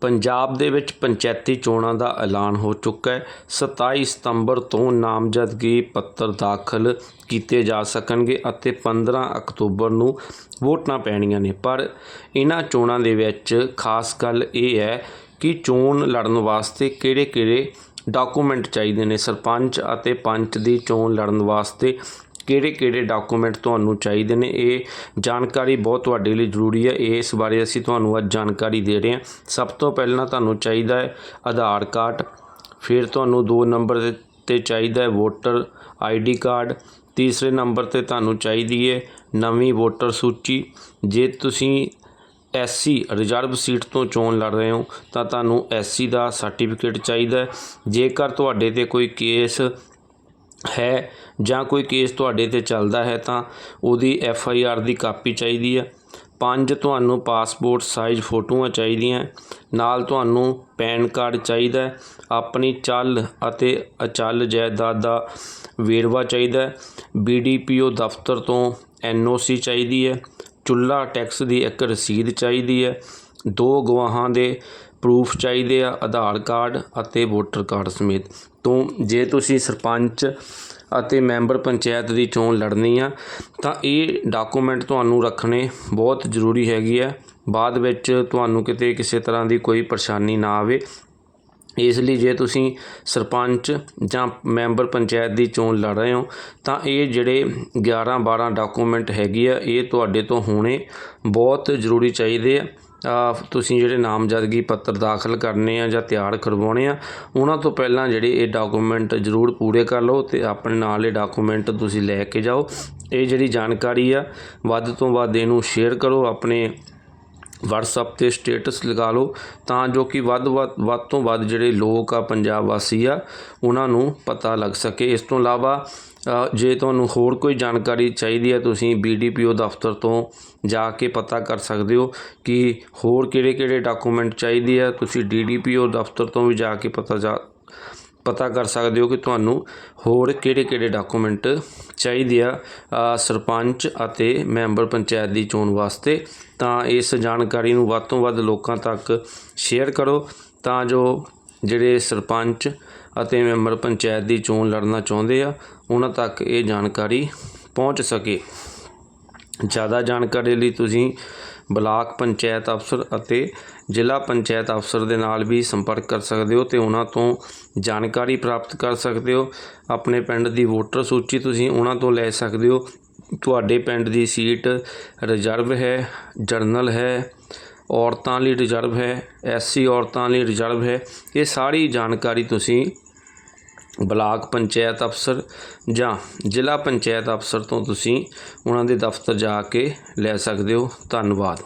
ਪੰਜਾਬ ਦੇ ਵਿੱਚ ਪੰਚਾਇਤੀ ਚੋਣਾਂ ਦਾ ਐਲਾਨ ਹੋ ਚੁੱਕਾ ਹੈ। 27 ਸਤੰਬਰ ਤੋਂ ਨਾਮਜ਼ਦਗੀ ਪੱਤਰ ਦਾਖਲ ਕੀਤੇ ਜਾ ਸਕਣਗੇ ਅਤੇ 15 ਅਕਤੂਬਰ ਨੂੰ ਵੋਟਾਂ ਪੈਣੀਆਂ ਨੇ। ਪਰ ਇਹਨਾਂ ਚੋਣਾਂ ਦੇ ਵਿੱਚ ਖਾਸ ਗੱਲ ਇਹ ਹੈ ਕਿ ਚੋਣ ਲੜਨ ਵਾਸਤੇ ਕਿਹੜੇ-ਕਿਹੜੇ ਡਾਕੂਮੈਂਟ ਚਾਹੀਦੇ ਨੇ? ਸਰਪੰਚ ਅਤੇ ਪੰਚ ਦੀ ਚੋਣ ਲੜਨ ਵਾਸਤੇ ਕਿਹੜੇ-ਕਿਹੜੇ ਡਾਕੂਮੈਂਟ ਤੁਹਾਨੂੰ ਚਾਹੀਦੇ ਨੇ? ਇਹ ਜਾਣਕਾਰੀ ਬਹੁਤ ਤੁਹਾਡੇ ਲਈ ਜ਼ਰੂਰੀ ਹੈ। ਇਸ ਬਾਰੇ ਅਸੀਂ ਤੁਹਾਨੂੰ ਅੱਜ ਜਾਣਕਾਰੀ ਦੇ ਰਹੇ ਹਾਂ। ਸਭ ਤੋਂ ਪਹਿਲਾਂ ਤੁਹਾਨੂੰ ਚਾਹੀਦਾ ਹੈ ਆਧਾਰ ਕਾਰਡ। ਫਿਰ ਤੁਹਾਨੂੰ ਦੋ ਨੰਬਰ ਤੇ ਚਾਹੀਦਾ ਹੈ ਵੋਟਰ ਆਈਡੀ ਕਾਰਡ। ਤੀਸਰੇ ਨੰਬਰ ਤੇ ਤੁਹਾਨੂੰ ਚਾਹੀਦੀ ਹੈ ਨਵੀਂ ਵੋਟਰ ਸੂਚੀ। ਜੇ ਤੁਸੀਂ ਐਸਸੀ ਰਿਜ਼ਰਵ ਸੀਟ ਤੋਂ ਚੋਣ ਲੜ ਰਹੇ ਹੋ, ਤਾਂ ਤੁਹਾਨੂੰ ਐਸਸੀ ਦਾ ਸਰਟੀਫਿਕੇਟ ਚਾਹੀਦਾ ਹੈ। ਜੇਕਰ ਤੁਹਾਡੇ ਤੇ ਕੋਈ ਕੇਸ ਹੈ ਜਾਂ ਕੋਈ ਕੇਸ ਤੁਹਾਡੇ ਤੇ ਚੱਲਦਾ ਹੈ ਤਾਂ ਉਹਦੀ ਐਫ ਆਈ ਆਰ ਦੀ ਕਾਪੀ ਚਾਹੀਦੀ ਹੈ। ਪੰਜ, ਤੁਹਾਨੂੰ ਪਾਸਪੋਰਟ ਸਾਈਜ਼ ਫੋਟੋਆਂ ਚਾਹੀਦੀਆਂ ਨਾਲ ਤੁਹਾਨੂੰ ਪੈਨ ਕਾਰਡ ਚਾਹੀਦਾ ਆਪਣੀ ਚੱਲ ਅਤੇ ਅਚੱਲ ਜਾਇਦਾਦ ਦਾ ਵੇਰਵਾ ਚਾਹੀਦਾ ਬੀ ਡੀ ਪੀ ਓ ਦਫ਼ਤਰ ਤੋਂ ਐੱਨ ਓ ਸੀ ਚਾਹੀਦੀ ਹੈ। ਚੁੱਲ੍ਹਾ ਟੈਕਸ ਦੀ ਇੱਕ ਰਸੀਦ ਚਾਹੀਦੀ ਹੈ। ਦੋ ਗਵਾਹਾਂ ਦੇ ਪਰੂਫ ਚਾਹੀਦੇ ਆ, ਆਧਾਰ ਕਾਰਡ ਅਤੇ ਵੋਟਰ ਕਾਰਡ ਸਮੇਤ। ਤੋਂ, ਜੇ ਤੁਸੀਂ ਸਰਪੰਚ ਅਤੇ ਮੈਂਬਰ ਪੰਚਾਇਤ ਦੀ ਚੋਣ ਲੜਨੀ ਆ, ਤਾਂ ਇਹ ਡਾਕੂਮੈਂਟ ਤੁਹਾਨੂੰ ਰੱਖਣੇ ਬਹੁਤ ਜ਼ਰੂਰੀ ਹੈਗੀ ਹੈ ਬਾਅਦ ਵਿੱਚ ਤੁਹਾਨੂੰ ਕਿਤੇ ਕਿਸੇ ਤਰ੍ਹਾਂ ਦੀ ਕੋਈ ਪਰੇਸ਼ਾਨੀ ਨਾ ਆਵੇ। ਇਸ ਲਈ ਜੇ ਤੁਸੀਂ ਸਰਪੰਚ ਜਾਂ ਮੈਂਬਰ ਪੰਚਾਇਤ ਦੀ ਚੋਣ ਲੜ ਰਹੇ ਹੋ, ਤਾਂ ਇਹ ਜਿਹੜੇ 11 12 ਡਾਕੂਮੈਂਟ ਹੈਗੇ ਆ, ਇਹ ਤੁਹਾਡੇ ਤੋਂ ਹੋਣੇ ਬਹੁਤ ਜ਼ਰੂਰੀ ਚਾਹੀਦੇ ਆ। ਤੁਸੀਂ ਜਿਹੜੇ ਨਾਮਜ਼ਦਗੀ ਪੱਤਰ ਦਾਖਲ ਕਰਨੇ ਆ ਜਾਂ ਤਿਆਰ ਕਰਵਾਉਣੇ ਆ, ਉਹਨਾਂ ਤੋਂ ਪਹਿਲਾਂ ਜਿਹੜੇ ਇਹ ਡਾਕੂਮੈਂਟ ਜ਼ਰੂਰ ਪੂਰੇ ਕਰ ਲਓ ਤੇ ਆਪਣੇ ਨਾਲ ਇਹ ਡਾਕੂਮੈਂਟ ਤੁਸੀਂ ਲੈ ਕੇ ਜਾਓ। ਇਹ ਜਿਹੜੀ ਜਾਣਕਾਰੀ ਆ, ਵੱਧ ਤੋਂ ਵੱਧ ਇਹਨੂੰ ਸ਼ੇਅਰ ਕਰੋ ਆਪਣੇ WhatsApp ਤੇ ਸਟੇਟਸ ਲਗਾ ਲਓ ਤਾਂ ਜੋ ਕਿ ਵੱਧ ਵੱਧ ਵੱਧ ਤੋਂ ਵੱਧ ਜਿਹੜੇ ਲੋਕ ਆ, ਪੰਜਾਬ ਵਾਸੀ ਆ, ਉਹਨਾਂ ਨੂੰ ਪਤਾ ਲੱਗ ਸਕੇ। ਇਸ ਤੋਂ ਇਲਾਵਾ ਜੇ ਤੁਹਾਨੂੰ ਹੋਰ ਕੋਈ ਜਾਣਕਾਰੀ ਚਾਹੀਦੀ ਹੈ, ਤੁਸੀਂ ਬੀਡੀਪੀਓ ਦਫ਼ਤਰ ਤੋਂ ਜਾ ਕੇ ਪਤਾ ਕਰ ਸਕਦੇ ਹੋ ਕਿ ਹੋਰ ਕਿਹੜੇ-ਕਿਹੜੇ ਡਾਕੂਮੈਂਟ ਚਾਹੀਦੇ ਆ। ਤੁਸੀਂ ਡੀਡੀਪੀਓ ਦਫ਼ਤਰ ਤੋਂ ਵੀ ਜਾ ਕੇ ਪਤਾ ਜਾ ਪਤਾ ਕਰ ਸਕਦੇ ਹੋ ਕਿ ਤੁਹਾਨੂੰ ਹੋਰ ਕਿਹੜੇ-ਕਿਹੜੇ ਡਾਕੂਮੈਂਟ ਚਾਹੀਦੇ ਆ ਸਰਪੰਚ ਅਤੇ ਮੈਂਬਰ ਪੰਚਾਇਤ ਦੀ ਚੋਣ ਵਾਸਤੇ। ਤਾਂ ਇਸ ਜਾਣਕਾਰੀ ਨੂੰ ਵੱਧ ਤੋਂ ਵੱਧ ਲੋਕਾਂ ਤੱਕ ਸ਼ੇਅਰ ਕਰੋ, ਤਾਂ ਜੋ ਜਿਹੜੇ ਸਰਪੰਚ ਅਤੇ ਮੈਂਬਰ ਪੰਚਾਇਤ ਦੀ ਚੋਣ ਲੜਨਾ ਚਾਹੁੰਦੇ ਆ, ਉਹਨਾਂ ਤੱਕ ਇਹ ਜਾਣਕਾਰੀ ਪਹੁੰਚ ਸਕੇ। ਜ਼ਿਆਦਾ ਜਾਣਕਾਰੀ ਲਈ ਤੁਸੀਂ ਬਲਾਕ ਪੰਚਾਇਤ ਅਫਸਰ ਅਤੇ ਜ਼ਿਲ੍ਹਾ ਪੰਚਾਇਤ ਅਫਸਰ ਦੇ ਨਾਲ ਵੀ ਸੰਪਰਕ ਕਰ ਸਕਦੇ ਹੋ ਤੇ ਉਹਨਾਂ ਤੋਂ ਜਾਣਕਾਰੀ ਪ੍ਰਾਪਤ ਕਰ ਸਕਦੇ ਹੋ। ਆਪਣੇ ਪਿੰਡ ਦੀ ਵੋਟਰ ਸੂਚੀ ਤੁਸੀਂ ਉਹਨਾਂ ਤੋਂ ਲੈ ਸਕਦੇ ਹੋ। ਤੁਹਾਡੇ ਪਿੰਡ ਦੀ ਸੀਟ ਰਿਜ਼ਰਵ ਹੈ, ਜਰਨਲ ਹੈ, ਔਰਤਾਂ ਲਈ ਰਿਜ਼ਰਵ ਹੈ, ਐਸਸੀ ਔਰਤਾਂ ਲਈ ਰਿਜ਼ਰਵ ਹੈ। ਇਹ ਸਾਰੀ ਜਾਣਕਾਰੀ ਤੁਸੀਂ ਬਲਾਕ ਪੰਚਾਇਤ ਅਫਸਰ ਜਾਂ ਜ਼ਿਲ੍ਹਾ ਪੰਚਾਇਤ ਅਫਸਰ ਤੋਂ ਤੁਸੀਂ ਉਹਨਾਂ ਦੇ ਦਫ਼ਤਰ ਜਾ ਕੇ ਲੈ ਸਕਦੇ ਹੋ। ਧੰਨਵਾਦ।